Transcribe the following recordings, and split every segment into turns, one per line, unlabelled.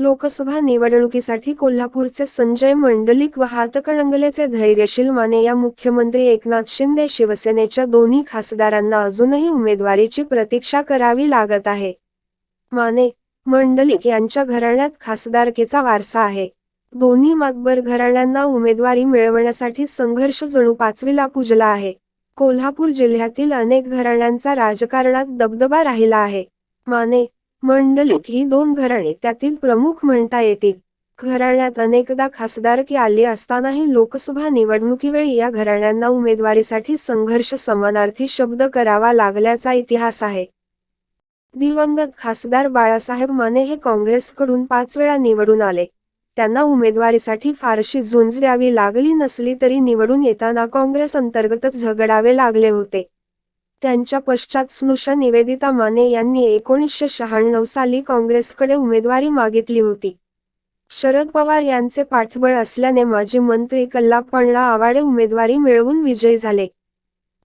लोकसभा निवडणुकीसाठी कोल्हापूरचे संजय मंडलिक व हातकणंगलेचे धैर्यशील माने या मुख्यमंत्री एकनाथ शिंदे शिवसेनेच्या दोन्ही खासदारांना अजूनही उमेदवारीची प्रतीक्षा करावी लागत आहे. माने मंडलिक यांच्या घराण्यात खासदारकीचा वारसा आहे. दोन्ही मातबर घराण्यांना उमेदवारी मिळवण्यासाठी संघर्ष जणू पाचवीला पुजला आहे. कोल्हापूर जिल्ह्यातील अनेक घराण्यांचा राजकारणात दबदबा राहिला आहे. माने मंडलिक ही दोन घराणे त्यातील प्रमुख म्हणता येतील. घराण्यात अनेकदा खासदारकी आली असतानाही लोकसभा निवडणुकीवेळी या घराण्यांना उमेदवारीसाठी संघर्ष समानार्थी शब्द करावा लागल्याचा इतिहास आहे. दिवंगत खासदार बाळासाहेब माने हे काँग्रेसकडून पाच वेळा निवडून आले. त्यांना उमेदवारीसाठी फारशी झुंज द्यावी लागली नसली तरी निवडून येताना काँग्रेस अंतर्गतच झगडावे लागले होते. त्यांच्या पश्चात स्नुषा निवेदिता माने यांनी एकोणीसशे शहाण्णव साली काँग्रेसकडे उमेदवारी मागितली होती. शरद पवार यांचे पाठबळ असल्याने माजी मंत्री कल्लापणला आवाडे उमेदवारी मिळवून विजयी झाले.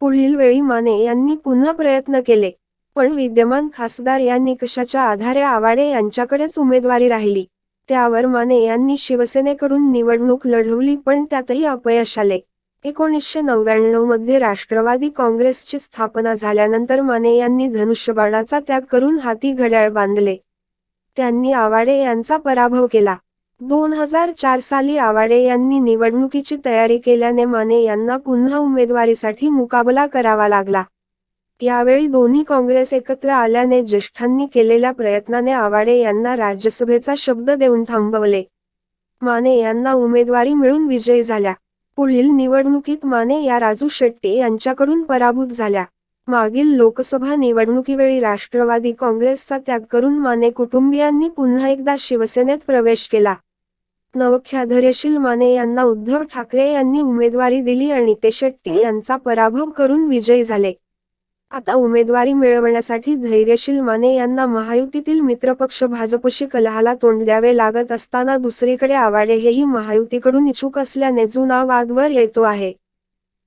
पुढील वेळी माने यांनी पुन्हा प्रयत्न केले पण विद्यमान खासदार या निकषाच्या आधारे आवाडे यांच्याकडेच उमेदवारी राहिली त्यावर माने यांनी शिवसेनेकडून निवडणूक लढवली पण त्यातही अपयश आले. एकोणीसशे नव्याण्णवमध्ये राष्ट्रवादी काँग्रेसची स्थापना झाल्यानंतर माने यांनी धनुष्यबाणाचा त्याग करून हाती घड्याळ बांधले. त्यांनी आवाडे यांचा पराभव केला. दोन हजार चार साली आवाडे यांनी निवडणुकीची तयारी केल्याने माने यांना पुन्हा उमेदवारीसाठी मुकाबला करावा लागला. यावेळी दोन्ही काँग्रेस एकत्र आल्याने ज्येष्ठांनी केलेल्या प्रयत्नाने आवाडे यांना राज्यसभेचा शब्द देऊन थांबवले. माने यांना उमेदवारी मिळून विजयी झाल्या. पुढील निवडणुकीत माने या राजू शेट्टी यांच्याकडून पराभूत झाल्या. मागील लोकसभा निवडणुकीवेळी राष्ट्रवादी काँग्रेसचा त्याग करून माने कुटुंबियांनी पुन्हा एकदा शिवसेनेत प्रवेश केला. नवख्या धैर्यशील माने यांना उद्धव ठाकरे यांनी उमेदवारी दिली आणि ते शेट्टी यांचा पराभव करून विजयी झाले. आता उमेदवारी मिळवण्यासाठी धैर्यशील माने यांना महायुतीतील मित्रपक्ष भाजपशी कलहाला तोंड द्यावे लागत असताना दुसरीकडे आवाडे हेही महायुतीकडून इच्छुक असल्याने जुना वादवर येतो आहे.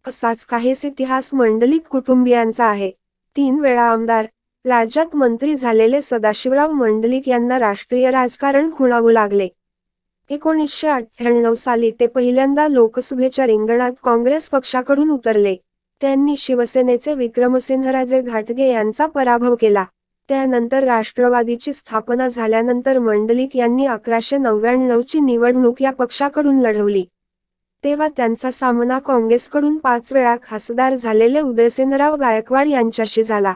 असाच काहीच इतिहास मंडलिक कुटुंबियांचा आहे. तीन वेळा आमदार राज्यात मंत्री झालेले सदाशिवराव मंडलिक यांना राष्ट्रीय राजकारण खुणावू लागले. एकोणीसशे अठ्ठ्याण्णव साली ते पहिल्यांदा लोकसभेच्या रिंगणात काँग्रेस पक्षाकडून उतरले. त्यांनी शिवसेनेचे विक्रमसिंहराजे घाटगे यांचा पराभव केला. त्यानंतर राष्ट्रवादीची स्थापना झाल्यानंतर मंडलिक यांनी अकराशे नव्याण्णवची निवडणूक या पक्षाकडून लढवली. तेव्हा त्यांचा सामना काँग्रेसकडून पाच वेळा खासदार झालेले उदयसेनराव गायकवाड यांच्याशी झाला.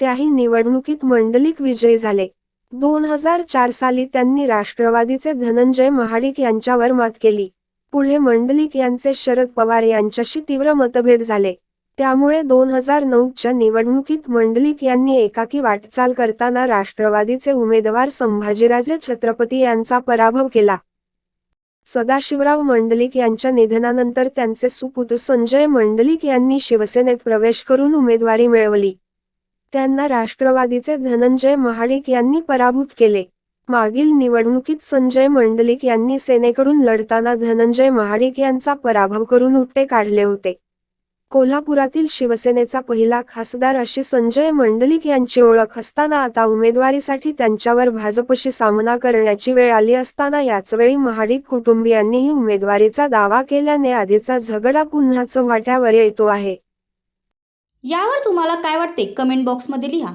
त्याही निवडणुकीत मंडलिक विजयी झाले. दोन हजार चार साली त्यांनी राष्ट्रवादीचे धनंजय महाडिक यांच्यावर मात केली. पुढे मंडलिक यांचे शरद पवार यांच्याशी तीव्र मतभेद झाले. त्यामुळे दोन हजार नऊच्या निवडणुकीत मंडलिक यांनी एकाकी वाटचाल करताना राष्ट्रवादीचे उमेदवार संभाजीराजे छत्रपती यांचा पराभव केला. सदाशिवराव मंडलिक यांच्या निधनानंतर त्यांचे सुपुत्र संजय मंडलिक यांनी शिवसेनेत प्रवेश करून उमेदवारी मिळवली. त्यांना राष्ट्रवादीचे धनंजय महाडिक यांनी पराभूत केले. मागील निवडणुकीत संजय मंडलिक यांनी सेनेकडून लढताना धनंजय महाडिक यांचा पराभव करून उट्टे काढले होते. कोल्हापुरातील शिवसेनेचा पहिला खासदार अशी संजय मंडलिक यांची ओळख असताना आता उमेदवारीसाठी त्यांच्यावर भाजपशी सामना करण्याची वेळ आली असताना याचवेळी महाडिक कुटुंबियांनीही उमेदवारीचा दावा केल्याने आधीचा झगडा पुन्हा वाट्यावर येतो आहे.
यावर तुम्हाला काय वाटते? कमेंट बॉक्समध्ये लिहा.